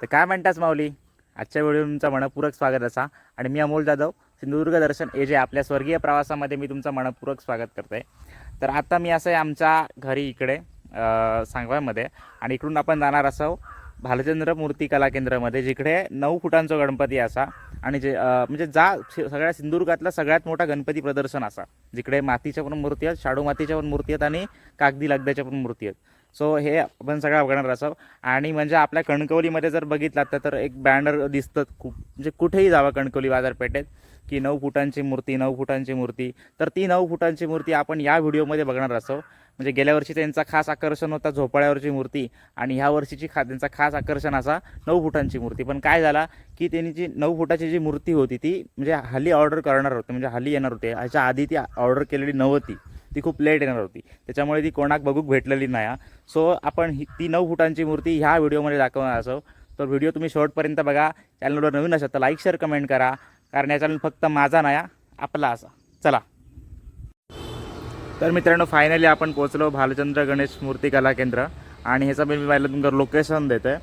तर काय म्हणतास माऊली? आजच्या व्हिडिओ तुमचा मनपूर्वक स्वागत असा. आणि मी अमोल जाधव सिंधुदुर्ग दर्शन ए जे आपल्या स्वर्गीय प्रवासामध्ये मी तुमचं मनपूर्वक स्वागत करते तर आता मी असं आहे आमच्या घरी इकडे सांगवामध्ये. आणि इकडून आपण जाणार असो भालचंद्र मूर्ती कला केंद्रामध्ये जिकडे नऊ फुटांचा गणपती असा. आणि जे म्हणजे जा सगळ्या सिंधुदुर्गातला सगळ्यात मोठा गणपती प्रदर्शन असा. जिकडे मातीच्या पण मूर्ती आहेत शाडू मातीच्या पण मूर्ती आहेत आणि कागदी लगद्याच्या पण मूर्ती आहेत. सो हे आपण सगळं बघणार असं आणि म्हणजे आपल्या कणकवलीमध्ये जर बघितलात तर- तर एक बॅनर दिसतं खूप. म्हणजे कुठेही जावं कणकवली बाजारपेठेत की नऊ फुटांची मूर्ती नऊ फुटांची मूर्ती. तर ती नऊ फुटांची मूर्ती आपण या व्हिडिओमध्ये बघणार असो. म्हणजे गेल्या वर्षी त्यांचा खास आकर्षण होता झोपाळ्यावरची मूर्ती. आणि ह्या वर्षीची खा त्यांचा खास आकर्षण असा नऊ फुटांची मूर्ती. पण काय झाला की त्यांनी जी नऊ फुटाची जी मूर्ती होती ती म्हणजे हल्ली ऑर्डर करणार होते. म्हणजे हल्ली येणार होते. ह्याच्या आधी ती ऑर्डर केलेली नव्हती. ती खूप लेट येणार होती. त्याच्यामुळे ती कोणाक बघूक भेटलेली नाही सो आपण ही ती नऊ फुटांची मूर्ती ह्या व्हिडिओमध्ये दाखवणार असो. तर व्हिडिओ तुम्ही शेवटपर्यंत बघा. चॅनलवर नवीन असाल तर लाईक शेअर कमेंट करा. कारण या चॅनल फक्त माझा नाही आपला असा. चला. तर मित्रांनो फायनली आपण पोहोचलो भालचंद्र गणेश मूर्ती कला केंद्र. आणि ह्याचा मी पाहिलं तुमचं लोकेशन देते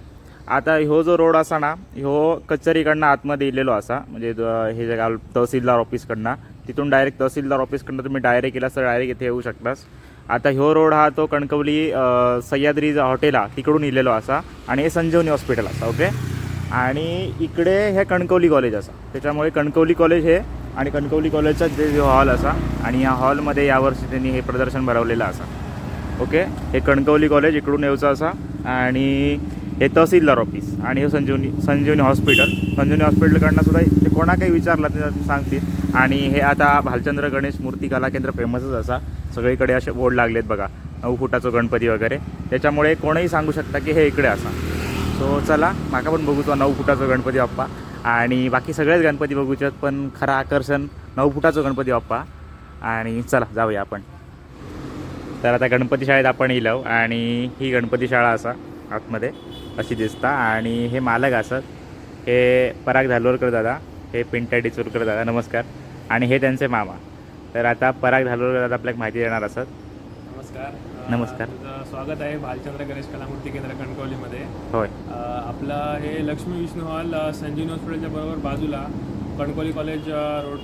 आता ह्यो जो रोड असा ना ह्यो कचेरीकडनं आतमध्ये इलेलो असा. म्हणजे हे जे गाव तहसीलदार ऑफिसकडनं तिथून डायरेक्ट तहसीलदार ऑफिसकडनं तुम्ही डायरेक्ट केला तर डायरेक्ट इथे येऊ शकतास. आता ह्यो रोड हा तो कणकवली सह्याद्री हॉटेल हा तिकडून इलेलो असा आणि हे संजीवनी हॉस्पिटल असा ओके आणि इकडे हे कणकवली कॉलेज असा. त्याच्यामुळे कणकवली कॉलेज हे आणि कणकवली कॉलेजचा जे जो हॉल असा आणि या हॉलमध्ये यावर्षी त्यांनी हे प्रदर्शन भरवलेलं असा. ओके हे कणकवली कॉलेज इकडून येऊचं असा आणि हे तहसीलदार ऑफिस आणि हे संजीवनी संजीवनी हॉस्पिटल संजीवनी हॉस्पिटलकडनं सुद्धा ते कोणा काही विचारलं ते सांगतील. आणि हे आता भालचंद्र गणेश मूर्ती कला केंद्र फेमसच असा. सगळीकडे असे बोर्ड लागलेत बघा. नऊ फुटाचं गणपती वगैरे. त्याच्यामुळे कोणीही सांगू शकता की हे इकडे असा. सो चला माका पण बघू तो नऊ फुटाचं गणपती बाप्पा. आणि बाकी सगळेच गणपती बघूच्यात पण खरं आकर्षण नऊ फुटाचं गणपती बाप्पा. आणि चला जाऊया आपण. तर आता गणपती शाळेत आपण येलो आणि ही गणपती शाळा असा आतमध्ये अशी दिसता. आणि हे मालक असत. हे पराग धालोरकर दादा हे पिंटा डिचोरकर दादा नमस्कार. आणि हे त्यांचे मामा. तर आता पराग दादा आपल्याला माहिती देणार असत. नमस्कार. नमस्कार. स्वागत आहे भालचंद्र गणेश कलामूर्ती केंद्र कणकवलीमध्ये. होय. आपलं हे लक्ष्मी विष्णू हॉल संजीवनी हॉस्पिटलच्या बरोबर बाजूला कणकवली कॉलेज रोड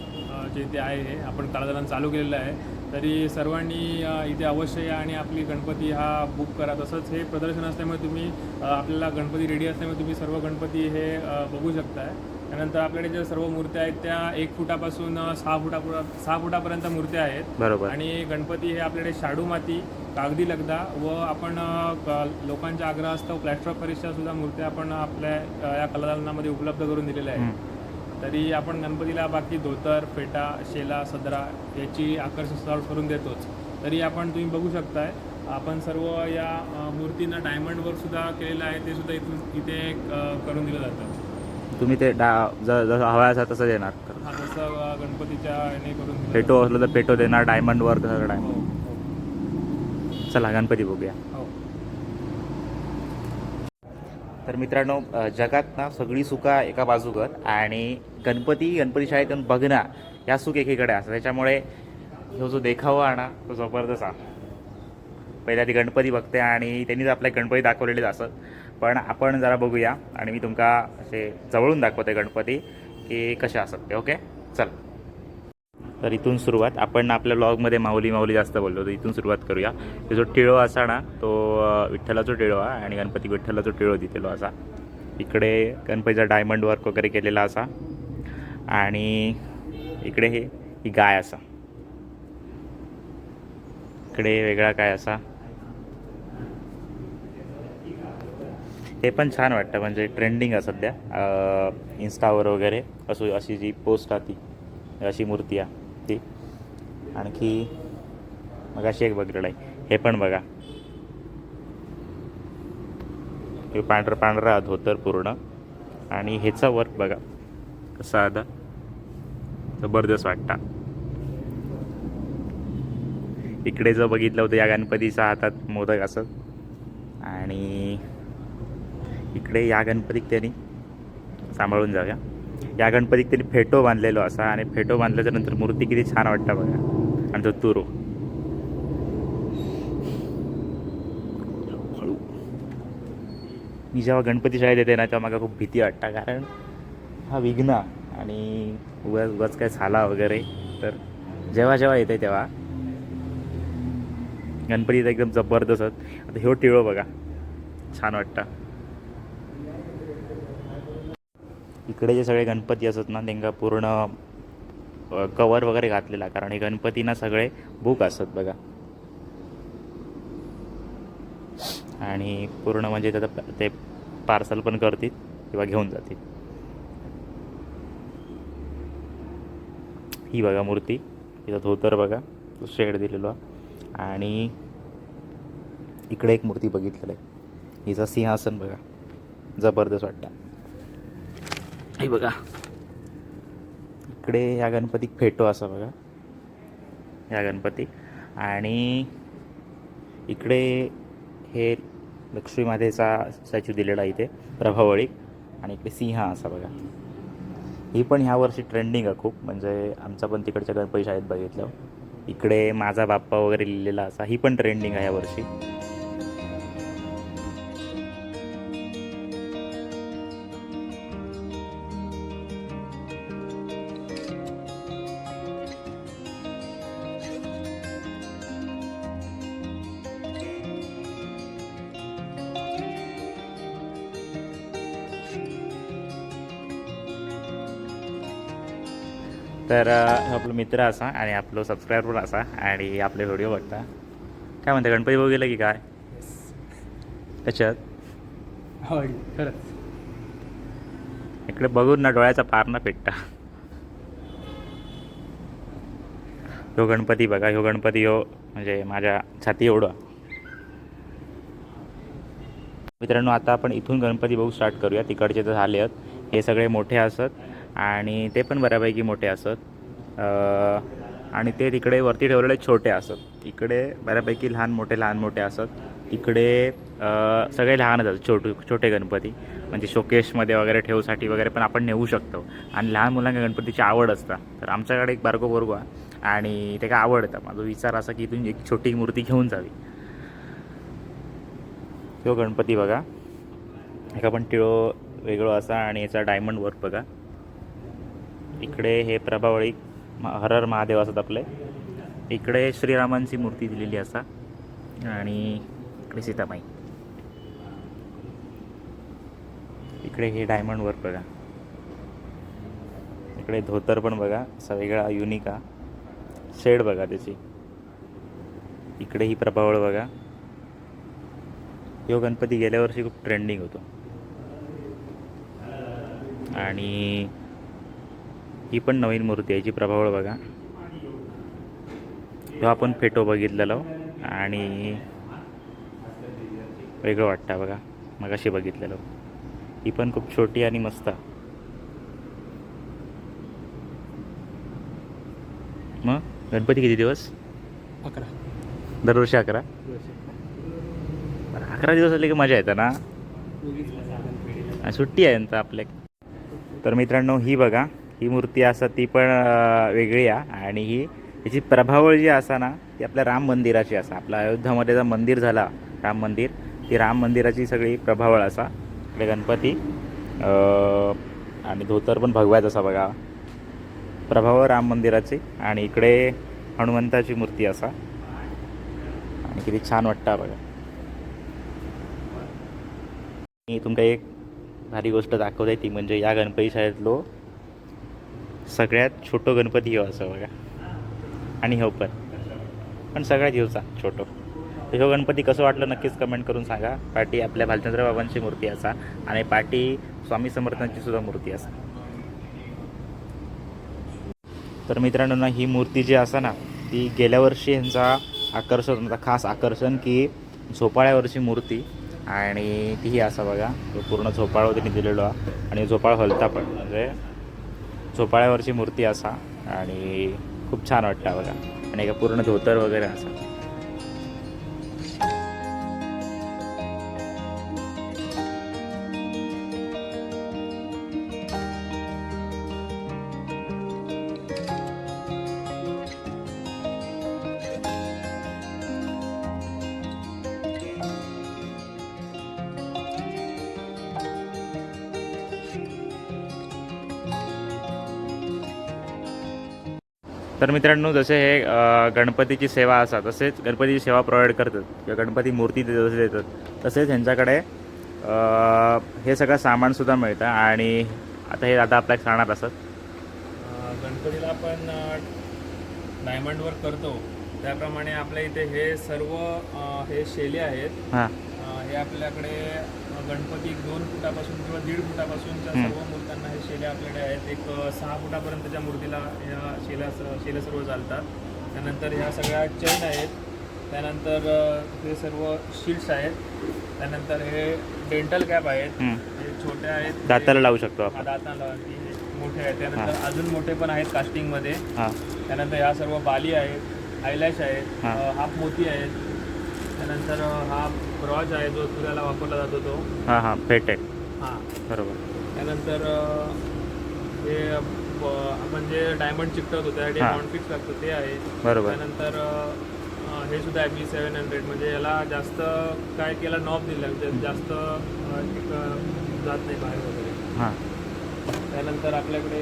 जे इथे आहे हे आपण काळादालन चालू केलेलं आहे. तरी सर्वांनी इथे अवश्य या आणि आपली गणपती हा बुक करा. तसंच हे प्रदर्शन असल्यामुळे तुम्ही आपल्याला गणपती रेडी असल्यामुळे तुम्ही सर्व गणपती हे बघू शकताय. त्यानंतर आपल्याकडे ज्या सर्व मूर्त्या आहेत त्या एक फुटापासून सहा फुटा सहा फुटापर्यंत मूर्त्या आहेत. बरोबर. आणि गणपती हे आपल्याकडे शाडू माती कागदी लगदा व आपण लोकांच्या आग्रहास्तव प्लॅस्टर ऑफ सुद्धा मूर्त्या आपण आपल्या या कलादालनामध्ये उपलब्ध करून दिलेल्या आहेत. तरी आपण गणपतीला बाकी धोतर फेटा शेला सदरा याची आकर्षण सजावट करून देतोच. तरी आपण तुम्ही बघू शकताय आपण सर्व या मूर्तींना डायमंडवर सुद्धा केलेलं आहे ते सुद्धा इथून इथे करून दिलं जातं. तुम्ही ते डा ज- जसं हवं असा तसं देणार. हा जसं गणपतीच्या याने करून पेटो असलं तर पेटो देणार डायमंड वर्क सगळं. डायमंड चला गणपती बघूया हो. तर मित्रांनो जगात ना सगळी सुखा एका बाजूकर आणि गणपती गणपती शाळेत येऊन बघणं या सुख एकीकडे असं त्याच्यामुळे जो जो देखावा आणा तो जबरदस्त आहे. पहिल्या ती गणपती बघते आणि त्यांनीच आपल्या गणपती दाखवलेलेच असत पण आपण जरा बघूया आणि मी तुमका असे जवळून दाखवते गणपती की कसे असत ते ओके? चल. तर इथून सुरुवात. आपण आपल्या ब्लॉगमध्ये माऊली माऊली जास्त बोललो तर इथून सुरुवात करूया. ते जो टिळो असा ना तो विठ्ठलाचा टिळो आहे आणि गणपती विठ्ठलाचा टिळो दिलेलो असा. इकडे गणपतीचा डायमंड वर्क वगैरे केलेला असा. आणि इकडे हे ही गाय असा. इकडे वेगळा काय असा. हे पण छान वाटतं म्हणजे ट्रेंडिंग आहे सध्या. इन्स्टावर वगैरे असो अशी जी पोस्ट आहे ती अशी मूर्ती आहे. ती. आणखी मग अशी एक बघलेलं आहे. हे पण बघा. हे पांढरं पांढरा धोतर पूर्ण. आणि ह्याचा वर्क बघा. कसा आता? जबरदस्त वाटता. इकडे जर बघितलं होतं या गणपतीच्या हातात मोदक असत आणि इकडे या गणपतीक त्यांनी सांभाळून जाऊया. या गणपतीक त्यांनी फेटो बांधलेलो असा आणि फेटो बांधल्याच्या नंतर मूर्ती किती छान वाटतं बघा. आणि तो तुरू. मी जेव्हा गणपती शाळेत येते ना तेव्हा मला खूप भीती वाटतं कारण हा विघ्न आणि उगाच उगाच काय झाला वगैरे. तर जेव्हा जेव्हा येते तेव्हा गणपती एकदम जबरदस्त. आता ह्यो टिळो बघा. छान वाटतं. इकडे जे सगळे गणपती असत ना त्यांना पूर्ण कवर वगैरे घातलेला कारण हे गणपतींना सगळे बुक असतात बघा. आणि पूर्ण म्हणजे त्याचं ते पार्सल पण करतील किंवा घेऊन जातील. ही बघा मूर्ती तिथं धोतर बघा तो शेड दिलेलो. आणि इकडे एक मूर्ती बघितलेलं आहे. हिचं सिंहासन बघा जबरदस्त वाटतं. हे बघा. इकडे या गणपतीक फेटो असा बघा. या गणपती. आणि इकडे हे लक्ष्मी मातेचा स्टॅच्यू दिलेला इथे प्रभावळी. आणि इकडे सिंह असा बघा. ही पण ह्या वर्षी ट्रेंडिंग आहे खूप. म्हणजे आमचा पण तिकडच्या गणपती शाळेत बघितलं. इकडे माझा बाप्पा वगैरे लिहिलेला असा. ही पण ट्रेंडिंग आहे यावर्षी तर आपला मित्र असा आणि आपलं सबस्क्रायबर असा आणि आपले व्हिडिओ बघता. काय म्हणते गणपती बघू गेलं की काय? कशात होय खरंच. इकडे बघून ना डोळ्याचा पार ना पेटता ह्यो गणपती बघा ह्यो गणपती ह्यो म्हणजे माझ्या छाती एवढा. मित्रांनो आता आपण इथून गणपती बघू स्टार्ट करूया. तिकडचे तर झाले आहेत. हे सगळे मोठे असत. आणि ते पण बऱ्यापैकी मोठे असत. आणि ते तिकडे वरती ठेवलेले छोटे असत. इकडे बऱ्यापैकी लहान मोठे लहान मोठे असत. इकडे सगळे लहानच असतात छोटे छोटे गणपती. म्हणजे शोकेशमध्ये वगैरे ठेवूसाठी वगैरे पण आपण नेऊ शकतो. आणि लहान मुलांना गणपतीची आवड असता. तर आमच्याकडे एक बारको बोरगो आहे. आणि ते काय आवडतं. माझा विचार असा की इथून एक छोटी मूर्ती घेऊन जावी. तो गणपती बघा. एका पण टिळो वेगळो असा आणि याचा डायमंड वर्क बघा. इकडे हे प्रभावळी म- महादेव असत आपले. इकडे श्रीरामांची मूर्ती दिलेली असा. आणि इकडे सीतामाई इकडे हे डायमंड वर्क बघा. इकडे धोतर पण बघा असा वेगळा युनिका शेड बघा त्याची. इकडे ही प्रभावळ बघा. यो गणपती गेल्या वर्षी खूप ट्रेंडिंग होतो. आणि ही पण नवीन मूर्ती आहे याची प्रभावळ बघा. तो आपण फेटो बघितलेलो आणि वेगळं वाटतं बघा मगाशी बघितलेलो ही. पण खूप छोटी आणि मस्त. मग गणपती किती दिवस? अकरा. दरवर्षी अकरा? अकरा. दिवस आले की मजा येते ना? सुट्टी आहे नंतर आपल्या. तर मित्रांनो ही बघा. ही मूर्ती असा ती पण वेगळी आहे आणि ही याची प्रभावळ जी असा ना ती आपल्या राम मंदिराची असा. आपल्या अयोध्यामध्ये जर मंदिर झाला राम मंदिर ती राम मंदिराची सगळी प्रभावळ असा. आपले गणपती आणि धोतर पण भगव्याच असा बघा. प्रभावळ राम मंदिराची आणि इकडे हनुमंताची मूर्ती असा. आणि किती छान वाटतं बघा. मी तुमका एक भारी गोष्ट दाखवते ती म्हणजे या गणपती शाळेतलो सगळ्यात छोटो गणपती हो असं बघा. आणि हो पण. पण सगळ्यात ह्योचा छोटो. तर ह्यो गणपती कसं वाटलं नक्कीच कमेंट करून सांगा. पाठी आपल्या भालचंद्र बाबांची मूर्ती असा आणि पाठी स्वामी समर्थांची सुद्धा मूर्ती असा. तर मित्रांनो ना ही मूर्ती जी असा ना ती गेल्या वर्षी ह्यांचा आकर्षण होता. खास आकर्षण की झोपाळ्यावरची मूर्ती आणि तीही असा बघा. तो पूर्ण झोपाळ त्यांनी दिलेलो आणि झोपाळ हलता पण. म्हणजे झोपाळ्यावरची मूर्ती असा आणि खूप छान वाटतं बघा. आणि एका पूर्ण धोतर वगैरे असा. तर मित्रांनो जसे हे गणपतीची सेवा असा तसेच गणपतीची सेवा प्रोव्हाइड करतात. किंवा गणपती मूर्ती ते जसे देतात तसेच ह्यांच्याकडे हे सगळं सामानसुद्धा मिळतं. आणि आता हे आता आपल्याला सांगणार असत गणपतीला आपण डायमंड वर्क करतो. त्याप्रमाणे आपल्या इथे हे सर्व हे शेले आहेत. हां. हे आपल्याकडे गणपती दोन फुटापासून किंवा दीड फुटापासूनच्या. सर्व मूर्त्यांना हे शेले आपल्याकडे आहेत. एक सहा फुटापर्यंतच्या मूर्तीला ह्या शेल्या शेले सर्व चालतात. त्यानंतर ह्या सगळ्या चैन आहेत. त्यानंतर हे सर्व शीट्स आहेत. त्यानंतर हे डेंटल कॅप आहेत. हे छोटे आहेत. दाताला लावू शकतो आपण. दाताला लावती. हे मोठे आहेत. त्यानंतर अजून मोठे पण आहेत कास्टिंगमध्ये. हां. त्यानंतर ह्या सर्व बाली आहेत. आयलॅश आहेत. हाफ मोती आहेत. त्यानंतर हा ब्रॉच आहे जो तुऱ्याला वापरला जातो तो. हां हां. आहे. हां. बरोबर. त्यानंतर हे आपण जे डायमंड चिकटवतो त्यासाठी हा. कॉन्फिक्स लागतं ते आहे. बरोबर. त्यानंतर हे सुद्धा आहे बी सेवन हंड्रेड म्हणजे याला जास्त काय केला नॉब दिला म्हणजे जास्त जात नाही बाहेर वगैरे. हां. त्यानंतर आपल्याकडे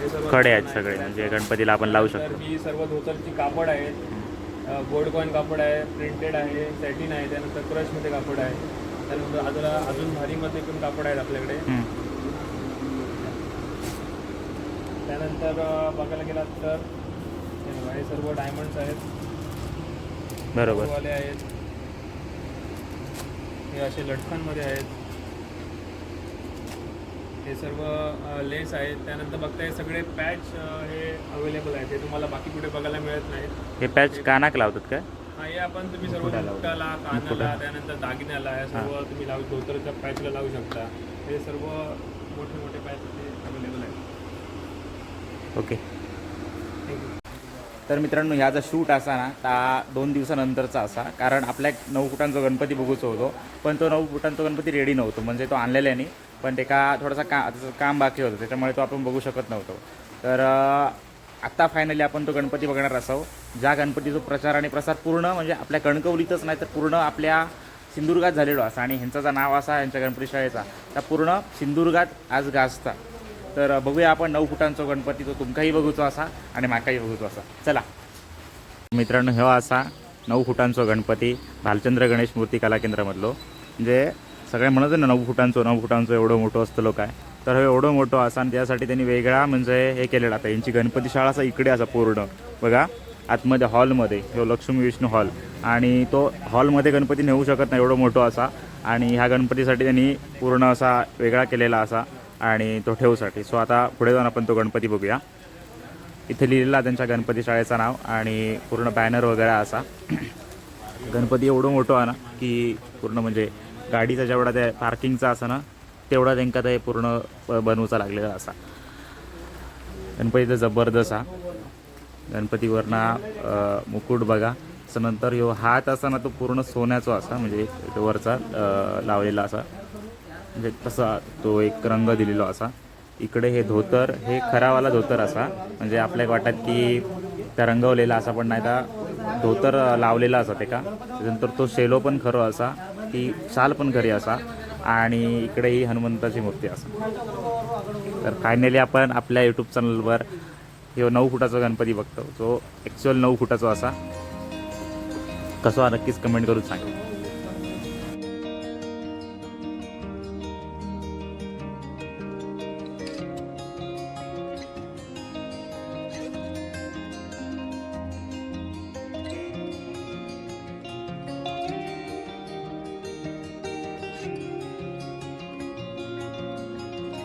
हे सर्वकडे आहेत सगळे. म्हणजे गणपतीला आपण लावू तर शकतो. ही सर्व धोतरची कापड आहेत. गोल्ड कॉईन कापड आहे प्रिंटेड आहे सॅटिन आहे. त्यानंतर क्रशमध्ये कापड आहे. त्यानंतर अजून अजून भारीमध्ये पण कापड आहेत आपल्याकडे. त्यानंतर बघायला गेलात तर हे सर्व डायमंड्स आहेत. बरोबर. वाले आहेत. हे असे लटकनमध्ये आहेत. हे सर्व लेस आहेत. त्यानंतर बघता हे सगळे पॅच हे अवेलेबल आहेत. हे तुम्हाला बाकी कुठे बघायला मिळत नाहीत. हे पॅच कानाक लावतात काय हा आपण तुम्ही सर्व मुकुटाला मुकुटाला कानाला मुकुटा. त्यानंतर दागिन्याला हे सर्व तुम्ही लावू धोतरच्या पॅचला लावू शकता. हे सर्व मोठे मोठे पॅच अवेलेबल आहेत. ओके. तर मित्रांनो ह्या जर शूट असा ना ता दोन दिवसानंतरचा असा कारण आपल्या नऊ फुटांचा गणपती बघूचो होतो पण तो नऊ फुटांचा गणपती रेडी नव्हतो म्हणजे तो आणलेला नाही पण ते का थोडासा का त्याचं काम बाकी होतं त्याच्यामुळे तो आपण बघू शकत नव्हतो. तर आत्ता फायनली आपण तो गणपती बघणार असावं. ज्या गणपतीचा प्रचार आणि प्रसार पूर्ण म्हणजे आपल्या कणकवलीतच नाही तर पूर्ण आपल्या सिंधुदुर्गात झालेलो असा. आणि ह्यांचा जर नाव असा यांच्या गणपती शाळेचा त्या पूर्ण सिंधुदुर्गात आज गाजता. तर बघूया आपण नऊ फुटांचो गणपती तो तुमकाही बघूचो असा आणि माकाही बघूचो असा. चला. मित्रांनो ह्यो असा नऊ फुटांचो गणपती भालचंद्र गणेश मूर्ती कला केंद्रामधलो. म्हणजे सगळे म्हणत ना नऊ फुटांचो नऊ फुटांचो एवढं मोठं असतं काय तर हे एवढं मोठं असा आणि त्यासाठी त्यांनी वेगळा म्हणजे हे केलेलं. आता यांची गणपती शाळा असा इकडे असा पूर्ण. बघा. आतमध्ये हॉलमध्ये ह्यो लक्ष्मी विष्णू हॉल. आणि तो हॉलमध्ये गणपती नेऊ शकत नाही एवढं मोठं असा. आणि ह्या गणपतीसाठी त्यांनी पूर्ण असा वेगळा केलेला असा आणि तो ठेवूसाठी. सो आता पुढे जाऊन आपण तो गणपती बघूया. इथे लिहिलेला त्यांच्या गणपती शाळेचं नाव आणि पूर्ण बॅनर वगैरे असा. गणपती एवढं मोठं आहे ना की पूर्ण म्हणजे गाडीचा जेवढा त्या पार्किंगचा असा ना तेवढा त्यांका ते पूर्ण ब- बनवूचा लागलेला असा. गणपती तर जबरदस्त हा. गणपतीवरना मुकुट बघा. असं नंतर ह्यो हात असा ना तो पूर्ण सोन्याचा असा म्हणजे वरचा लावलेला असा. म्हणजे तसा तो एक रंग दिलेला असा. इकडे हे धोतर हे खरावाला धोतर असा. म्हणजे आपल्याक वाटत की त्या रंगवलेला असा पण नाही तर धोतर लावलेला असा ते का त्याच्यानंतर तो शेलो पण खरो असा ती शाल पण खरी असा. आणि इकडे ही हनुमंताची मूर्ती असा. तर फायनली आपण आपल्या यूट्यूब चॅनलवर हे नऊ फुटाचा गणपती बघतो. जो ॲक्च्युअल नऊ फुटाचा असा. कसं नक्कीच कमेंट करून सांगा.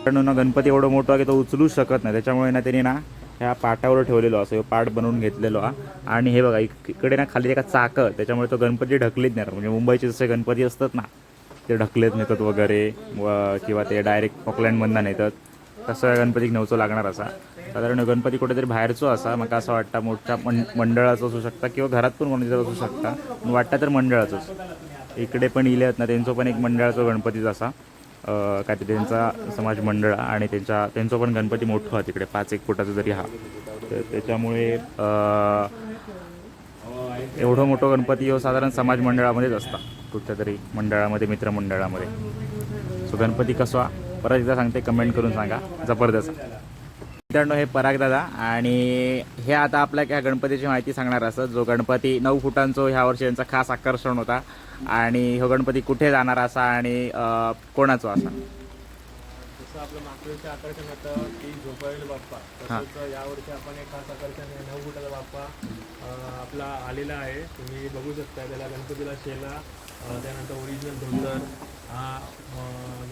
कारण ना गणपती एवढं मोठं आहे की तो उचलूच शकत नाही. त्याच्यामुळे ना त्यांनी ना ह्या पाटावर ठेवलेलो असं पाट बनवून घेतलेलो हा. आणि हे बघा इकडे ना खाली एका चाकं त्याच्यामुळे तो गणपती ढकलीत नाही म्हणजे मुंबईचे जसे गणपती असतात ना ते ढकलेत नेतात वगैरे व किंवा ते डायरेक्ट ऑकलँडमधनं नेतात. तसं गणपतीक नवचो लागणार असा. साधारण गणपती कुठेतरी बाहेरचो असा म्हाका असं वाटतं मोठ्या मं मंडळाचं असू शकता किंवा घरात पण कोणाचं असू शकता. पण वाटतं तर मंडळाचंच. इकडे पण इले आहेत ना त्यांचं पण एक मंडळाचा गणपतीच असा. काय ते त्यांचा समाज मंडळ आणि त्यांच्या त्यांचं पण गणपती मोठं हा तिकडे पाच एक फुटाचा जरी हा. तर त्याच्यामुळे एवढं मोठं गणपती हो साधारण समाज मंडळामध्येच असता. कुठच्या तरी मंडळामध्ये मित्रमंडळामध्ये सो गणपती कसा परत एकदा सांगते कमेंट करून सांगा. जबरदस्त. मित्रांनो हे पराग दादा आणि हे आता आपल्या ह्या गणपतीची माहिती सांगणार असत जो गणपती नऊ फुटांचो ह्या वर्षी यांचा खास आकर्षण होता आणि हो गणपती कुठे जाणार असा आणि कोणाचो असा? जसं आपलं मागच्या आकर्षण होतं की झोपावेल बाप्पा. तसंच यावर्षी आपण एक खास आकर्षण आहे नऊ फुटाचा बाप्पा. आपला आलेला आहे. तुम्ही बघू शकता त्याला गणपतीला शेला त्यानंतर ओरिजिनल धोतर. हा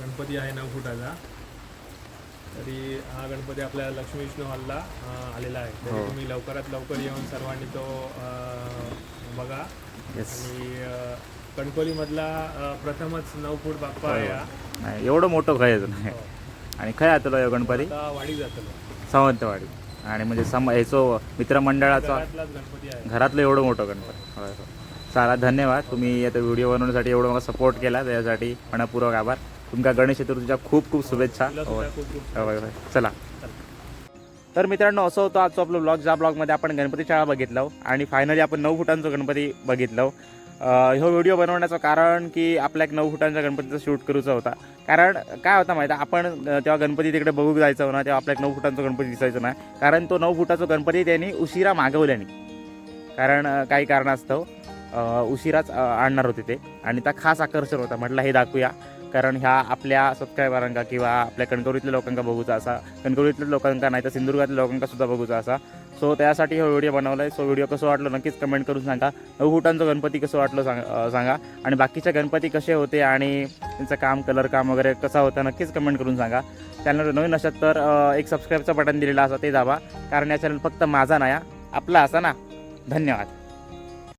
गणपती आहे नऊ फुटाचा. तरी हा गणपती आपल्या लक्ष्मी विष्णू हॉलला आलेला आहे. तरी हो. तुम्ही लवकरात लवकर येऊन सर्वांनी तो बघा. आणि कणकोलीमधला प्रथमच नऊ फूट बाप्पा आहे हा नाही एवढं मोठं खय अजून हो. आणि खय आतलो हे गणपती? आता वाडी जातो सावंतवाडी. आणि म्हणजे सम ह्याचो मित्रमंडळाचा घरातलाच गणपती आहे. घरातलं एवढं मोठं गणपती. होय होय. चला धन्यवाद. तुम्ही आता व्हिडिओ बनवण्यासाठी एवढं मला सपोर्ट केला. त्यासाठी मनपूर्वक आभार. तुमका गणेश चतुर्थीच्या खूप खूप शुभेच्छा. चला. तर मित्रांनो असं होतं आजचा आपलं ब्लॉग ज्या ब्लॉगमध्ये आपण गणपती शाळा बघितलं आणि फायनली आपण नऊ फुटांचं गणपती बघितलं. ह्यो व्हिडिओ बनवण्याचं कारण की आपल्या एक नऊ फुटांच्या गणपतीचा शूट करूचा होता. कारण काय होता माहिती आपण तेव्हा गणपती तिकडे बघू जायचं ना तेव्हा आपल्या एक नऊ फुटांचा गणपती दिसायचं नाही कारण तो नऊ फुटाचा गणपती त्यांनी उशिरा मागवल्याने. कारण काही कारणास्तव उशिराच आणणार होते ते. आणि त्या खास आकर्षण होता. म्हटलं हे दाखवूया. कारण ह्या आपल्या सबस्क्रायबरांका किंवा आपल्या कणकवलीतल्या लोकांका बघूचा असा. कणकवलीतल्या लोकांका नाही तर सिंधुदुर्गातल्या लोकांका सुद्धा बघूचा असा. सो त्यासाठी हा व्हिडिओ बनवला आहे सो व्हिडिओ कसं वाटलं नक्कीच कमेंट करून सांगा. नऊ फुटांचं गणपती कसं वाटलं सांग सांगा. आणि बाकीच्या गणपती कसे होते आणि त्यांचं काम कलर काम वगैरे कसा होता नक्कीच कमेंट करून सांगा. चॅनल नवीन असाल तर एक सबस्क्राईबचं बटन दिलेलं असा ते दाबा. कारण या चॅनल फक्त माझा नाही हा, आपला असा ना. धन्यवाद.